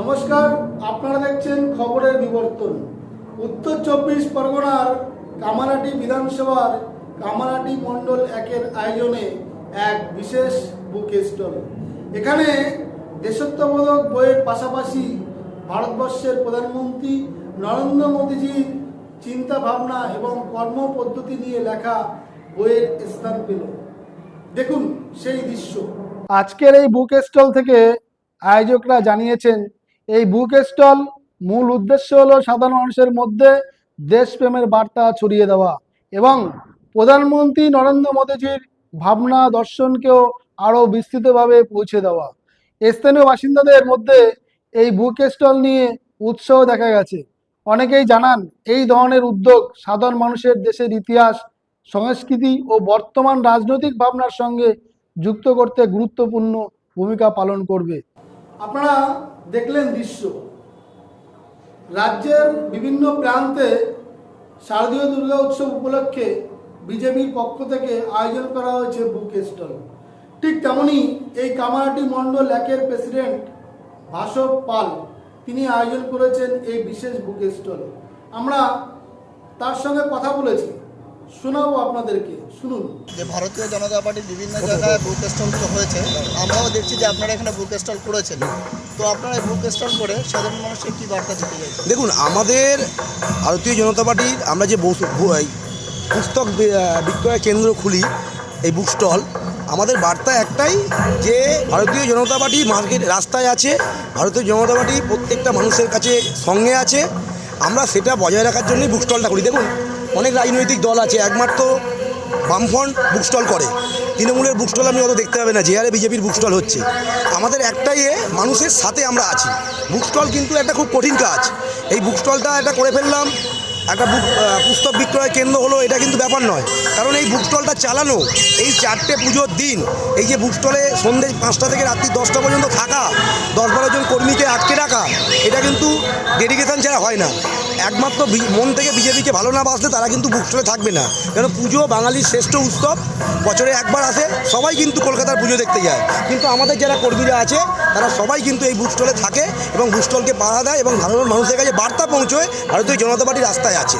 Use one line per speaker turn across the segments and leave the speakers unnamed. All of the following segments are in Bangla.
নমস্কার, আপনারা দেখছেন খবরের বিবর্তন। উত্তর চব্বিশ পরগনার কামারাটি বিধানসভার কামারাটি মণ্ডল একের আয়োজনে এক বিশেষ বুক স্টল এখানে দেশত্ববোধক বইয়ের পাশাপাশি ভারতবর্ষের প্রধানমন্ত্রী নরেন্দ্র মোদীজির চিন্তা ভাবনা এবং কর্মপদ্ধতি নিয়ে লেখা বইয়ের স্থান পেল। দেখুন সেই দৃশ্য। আজকের এই বুক স্টল থেকে আয়োজকরা জানিয়েছেন এই বুক স্টল মূল উদ্দেশ্য হলো সাধারণ মানুষের মধ্যে দেশপ্রেমের বার্তা ছড়িয়ে দেওয়া এবং প্রধানমন্ত্রী নরেন্দ্র মোদীজির ভাবনা দর্শনকেও আরও বিস্তৃতভাবে পৌঁছে দেওয়া। স্থানীয় বাসিন্দাদের মধ্যে এই বুক স্টল নিয়ে উৎসাহ দেখা গেছে। অনেকেই জানান, এই ধরনের উদ্যোগ সাধারণ মানুষের দেশের ইতিহাস, সংস্কৃতি ও বর্তমান রাজনৈতিক ভাবনার সঙ্গে যুক্ত করতে গুরুত্বপূর্ণ ভূমিকা পালন করবে। আপনারা দেখলেন দৃশ্য। রাজ্যের বিভিন্ন প্রান্তে শারদীয় দুর্গা উৎসব উপলক্ষে বিজেপির পক্ষ থেকে আয়োজন করা হয়েছে বুক স্টল। ঠিক তেমনই এই কামারাটি মণ্ডল একের প্রেসিডেন্ট ভাসব পাল, তিনি আয়োজন করেছেন এই বিশেষ বুক স্টল। আমরা তার সঙ্গে কথা বলেছি। শোনাবো আপনাদেরকে শুনুন।
যে ভারতীয় জনতা পার্টির বিভিন্ন জায়গায় বুক স্টলগুলো হয়েছে আমরাও দেখছি যে আপনারা এখানে বুক স্টল করেছেন। তো আপনারা এই বুক স্টল করে সাধারণ মানুষকে কী বার্তা দিতে চাইছেন?
দেখুন আমাদের ভারতীয় জনতা পার্টির আমরা যে পুস্তক বিক্রয় কেন্দ্র খুলি এই বুক স্টল আমাদের বার্তা একটাই যে ভারতীয় জনতা পার্টি মার্কেট রাস্তায় আছে ভারতীয় জনতা পার্টি প্রত্যেকটা মানুষের কাছে সঙ্গে আছে আমরা সেটা বজায় রাখার জন্যই বুক স্টলটা করি দেখুন অনেক রাজনৈতিক দল আছে, একমাত্র বামফ্রন্ট বুক স্টল করে। তৃণমূলের বুক স্টল আপনি অত দেখতে পাবেন না, যে হারে বিজেপির বুক স্টল হচ্ছে। আমাদের একটাই এ, মানুষের সাথে আমরা আছি। বুক স্টল কিন্তু একটা খুব কঠিন কাজ। এই বুক স্টলটা একটা করে ফেললাম, একটা বুক পুস্তক বিক্রয় কেন্দ্র হলো, এটা কিন্তু ব্যাপার নয়। কারণ এই বুক স্টলটা চালানো, এই চারটে পুজোর দিন, এই যে বুক স্টলে সন্ধ্যে পাঁচটা থেকে রাত্রি দশটা পর্যন্ত থাকা, দশ বারো জন কর্মীকে আটকে রাখা, এটা কিন্তু ডেডিকেশন ছাড়া হয় না। একমাত্র মন থেকে বিজেপিকে ভালো না বাসলে তারা কিন্তু বুক স্টলে থাকবে না কেন পুজো বাঙালির শ্রেষ্ঠ উৎসব বছরে একবার আসে সবাই কিন্তু কলকাতার পুজো দেখতে যায় কিন্তু আমাদের যারা কর্মীরা আছে তারা সবাই কিন্তু এই বুক স্টলে থাকে এবং বুক স্টলকে পাড়া দেয় এবং সাধারণ মানুষের কাছে বার্তা পৌঁছয় ভারতীয় জনতা পার্টি রাস্তায় আছে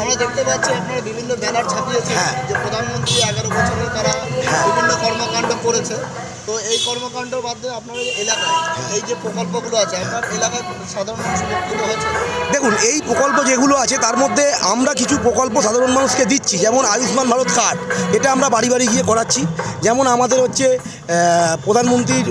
আমরা দেখতে পাচ্ছি আপনারা বিভিন্ন ব্যানার ছাপিয়েছেন
হ্যাঁ।
যে প্রধানমন্ত্রী এগারো বছরে তারা
হ্যাঁ।
বিভিন্ন কর্মকাণ্ড করেছে তো এই কর্মকাণ্ডের মাধ্যমে আপনার এলাকায়। এই যে প্রকল্পগুলো আছে, আপনার এলাকায় সাধারণ মানুষ উপকৃত হয়েছে
দেখুন, এই প্রকল্প যেগুলো আছে, তার মধ্যে আমরা কিছু প্রকল্প সাধারণ মানুষকে দিচ্ছি, যেমন আয়ুষ্মান ভারত কার্ড, এটা আমরা বাড়ি বাড়ি গিয়ে করাচ্ছি যেমন আমাদের হচ্ছে প্রধানমন্ত্রীর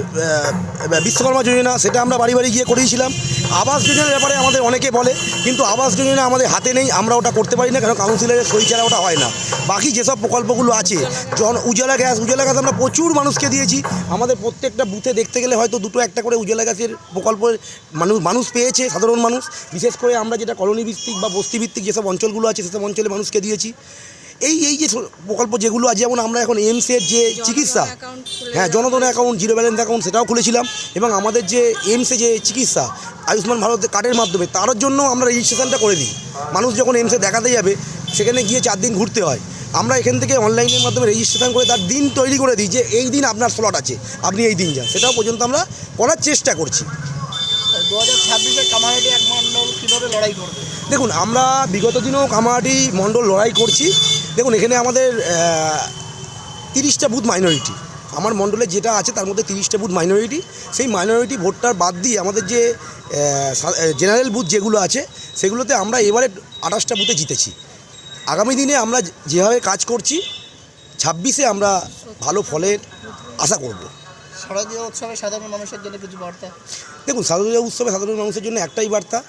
বিশ্বকর্মা যোজনা, সেটা আমরা বাড়ি বাড়ি গিয়ে করিয়েছিলাম আবাস যোজনার ব্যাপারে আমাদের অনেকে বলে কিন্তু আবাস যোজনা আমাদের হাতে নেই আমরা ওটা করতে পারি না কারণ কাউন্সিলরের সই ছাড়া ওটা হয় না। বাকি যেসব প্রকল্পগুলো আছে জন উজালা গ্যাস উজালা গ্যাস আমরা প্রচুর মানুষকে দিয়েছি। আমাদের প্রত্যেকটা বুথে দেখতে গেলে হয়তো দুটো একটা করে উজালা গ্যাসের প্রকল্পের মানুষ মানুষ পেয়েছে সাধারণ মানুষ। বিশেষ করে আমরা যেটা কলোনি ভিত্তিক বা বস্তি ভিত্তিক যেসব অঞ্চলগুলো আছে সেসব অঞ্চলে মানুষকে দিয়েছি। এই এই যে প্রকল্প যেগুলো আছে যেমন আমরা এখন এইমসের যে চিকিৎসা হ্যাঁ Jan Dhan account zero balance account সেটাও খুলেছিলাম। এবং আমাদের যে এইমসে যে চিকিৎসা আয়ুষ্মান ভারত কার্ডের মাধ্যমে তার জন্য আমরা রেজিস্ট্রেশনটা করে দিই। মানুষ যখন এমসে দেখাতে যাবে সেখানে গিয়ে চার দিন ঘুরতে হয়। আমরা এখান থেকে অনলাইনের মাধ্যমে রেজিস্ট্রেশন করে তার দিন তৈরি করে দিই যে এই দিন আপনার স্লট আছে আপনি এই দিন যান। সেটাও পর্যন্ত আমরা করার চেষ্টা করছি।
দু হাজার ছাব্বিশে কামারহাটি এক মণ্ডল কীভাবে লড়াই করবে?
দেখুন আমরা বিগত দিনেও কামাহাটি মণ্ডল লড়াই করছি। দেখুন এখানে আমাদের তিরিশটা বুথ মাইনরিটি আমার মণ্ডলে যেটা আছে তার মধ্যে তিরিশটা বুথ মাইনরিটি সেই মাইনরিটি ভোটটার বাদ দিয়ে আমাদের যে জেনারেল বুথ যেগুলো আছে সেগুলোতে আমরা এবারে আঠাশটা বুথে জিতেছি। আগামী দিনে আমরা যেভাবে কাজ করছি ছাব্বিশে আমরা ভালো ফলের আশা করব।
শারদীয় উৎসবে সাধারণ মানুষের জন্য কিছু বার্তা?
দেখুন শারদীয় উৎসবে সাধারণ মানুষের জন্য একটাই বার্তা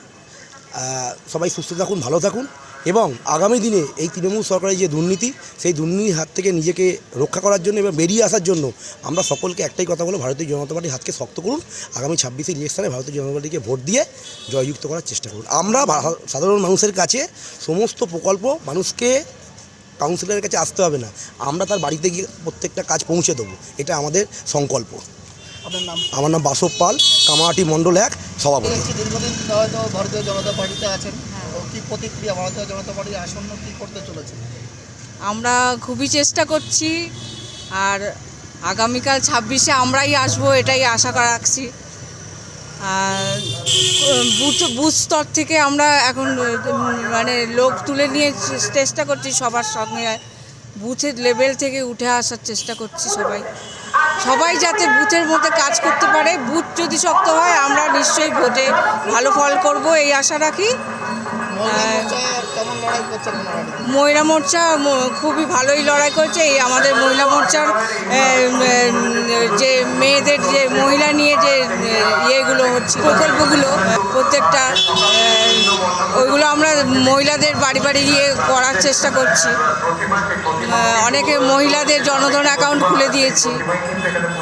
সবাই সুস্থ থাকুন ভালো থাকুন। এবং আগামী দিনে এই তৃণমূল সরকারের যে দুর্নীতি সেই দুর্নীতির হাত থেকে নিজেকে রক্ষা করার জন্য এবং বেরিয়ে আসার জন্য আমরা সকলকে একটাই কথা বলে ভারতীয় জনতা পার্টির হাতকে শক্ত করুন। আগামী ছাব্বিশে ইলেকশনে ভারতীয় জনতা পার্টিকে ভোট দিয়ে জয়যুক্ত করার চেষ্টা করুন। আমরা সাধারণ মানুষের কাছে সমস্ত প্রকল্প মানুষকে কাউন্সিলরের কাছে আসতে হবে না। আমরা তার বাড়িতে গিয়ে প্রত্যেকটা কাজ পৌঁছে দেবো। এটা আমাদের সংকল্প।
আপনার নাম?
আমার নাম বাসব পাল কামাহাটি মণ্ডল এক সভাপতি।
দীর্ঘদিন হয়তো ভারতীয় জনতা পার্টিতে আছেন। কি প্রতিক্রিয়া ভারতীয় জনতা পার্টির আসন্ন কি করতে চলেছে?
আমরা খুবই চেষ্টা করছি আর আগামীকাল ছাব্বিশে আমরাই আসব এটাই আশা করা রাখছি বুথ স্তর থেকে আমরা এখন মানে লোক তুলে নিয়ে চেষ্টা করছি সবার সঙ্গে। বুথের লেভেল থেকে উঠে আসার চেষ্টা করছি সবাই। সবাই যাতে বুথের মধ্যে কাজ করতে পারে, বুথ যদি শক্ত হয়, আমরা নিশ্চয়ই ভোটে ভালো ফল করব, এই আশা রাখি।
মহিলা
মহিলা মোর্চা খুবই ভালোই লড়াই করছে। এই আমাদের মহিলা মোর্চার যে মেয়েদের যে মহিলা নিয়ে যে ইয়েগুলো হচ্ছে প্রকল্পগুলো প্রত্যেকটা ওইগুলো আমরা মহিলাদের বাড়ি বাড়ি গিয়ে করার চেষ্টা করছি। অনেকে মহিলাদের জনধন অ্যাকাউন্ট খুলে দিয়েছি।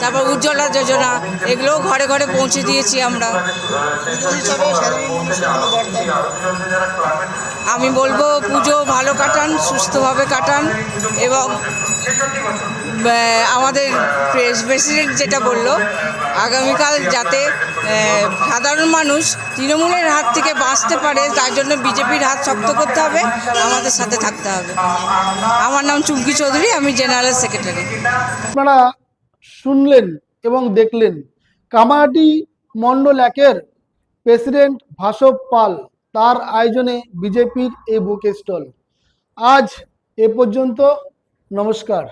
তারপর উজ্জ্বলা যোজনা এগুলোও ঘরে ঘরে পৌঁছে দিয়েছি আমরা। আমি বলব পুজো ভালো কাটান, সুস্থভাবে কাটান এবং আমাদের প্রেসিডেন্ট যেটা বলল, আগামীকাল যাতে সাধারণ মানুষ তৃণমূলের হাত থেকে বাঁচতে পারে, তার জন্য বিজেপির হাত শক্ত করতে হবে, আমাদের সাথে থাকতে হবে। আমার নাম চুমকি চৌধুরী, আমি জেনারেল সেক্রেটারি।
আপনারা শুনলেন এবং দেখলেন কামাহাটি মণ্ডল একের প্রেসিডেন্ট ভাসব পাল। তার আয়োজনে বিজেপির এই বুক স্টল। আজ এ পর্যন্ত নমস্কার।